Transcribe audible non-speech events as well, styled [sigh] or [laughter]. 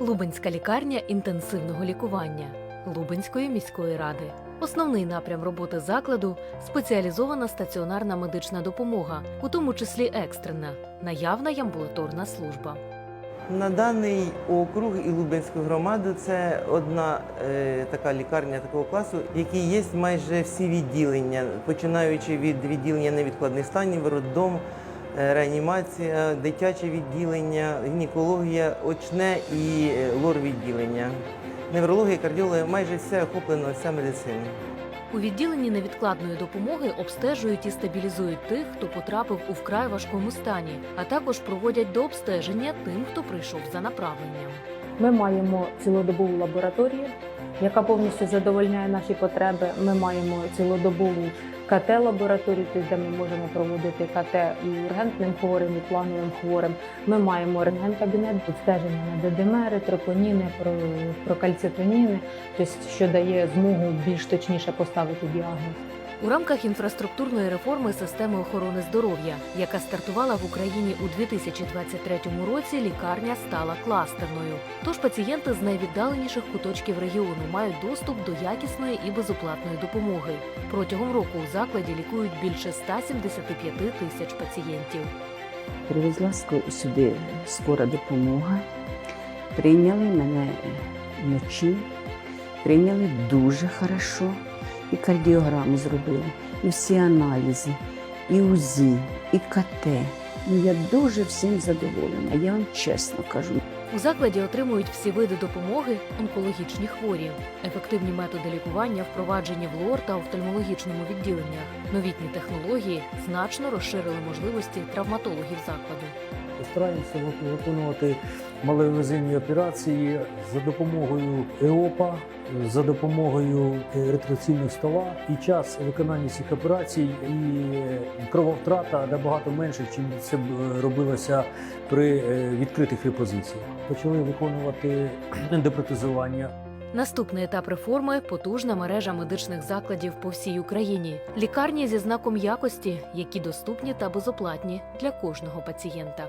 Лубенська лікарня інтенсивного лікування Лубенської міської ради. Основний напрям роботи закладу спеціалізована стаціонарна медична допомога, у тому числі екстрена, наявна й амбулаторна служба. На даний округ і Лубенську громаду це одна е, така лікарня такого класу, в якій є майже всі відділення, починаючи від відділення невідкладних станів, роддом, реанімація, дитяче відділення, гінекологія, очне і е, лор-відділення. Неврологія, кардіологія, майже все охоплено, вся медицина. У відділенні невідкладної допомоги обстежують і стабілізують тих, хто потрапив у вкрай важкому стані, а також проводять до обстеження тим, хто прийшов за направленням. Ми маємо цілодобову лабораторію, яка повністю задовольняє наші потреби. Ми маємо цілодобову КТ-лабораторію, тобто де ми можемо проводити КТ і ургентним хворим, і плановим хворим. Ми маємо рентген-кабінет, обстеження на дедимери, тропоніни, про, прокальцитоніни, тобто, що дає змогу більш точніше поставити діагноз. У рамках інфраструктурної реформи системи охорони здоров'я, яка стартувала в Україні у 2023 році, лікарня стала кластерною. Тож пацієнти з найвіддаленіших куточків регіону мають доступ до якісної і безоплатної допомоги. Протягом року у закладі лікують більше 175 тисяч пацієнтів. Привезла сюди скора допомога. Прийняли мене вночі, прийняли дуже хорошо. І кардіограму зробили, і всі аналізи, і УЗІ, і КТ. Ну, я дуже всім задоволена, я вам чесно кажу. У закладі отримують всі види допомоги онкологічні хворі. Ефективні методи лікування впроваджені в лор та офтальмологічному відділеннях. Новітні технології значно розширили можливості травматологів закладу. Стараємося виконувати малоінвазивні операції за допомогою ЕОПА, за допомогою е, стола. І час виконання цих операцій і крововтрата набагато менше, ніж це е, робилося при е, відкритих репозиціях. Почали виконувати [clears throat] ендопротезування. Наступний етап реформи потужна мережа медичних закладів по всій Україні. Лікарні зі знаком якості, які доступні та безоплатні для кожного пацієнта.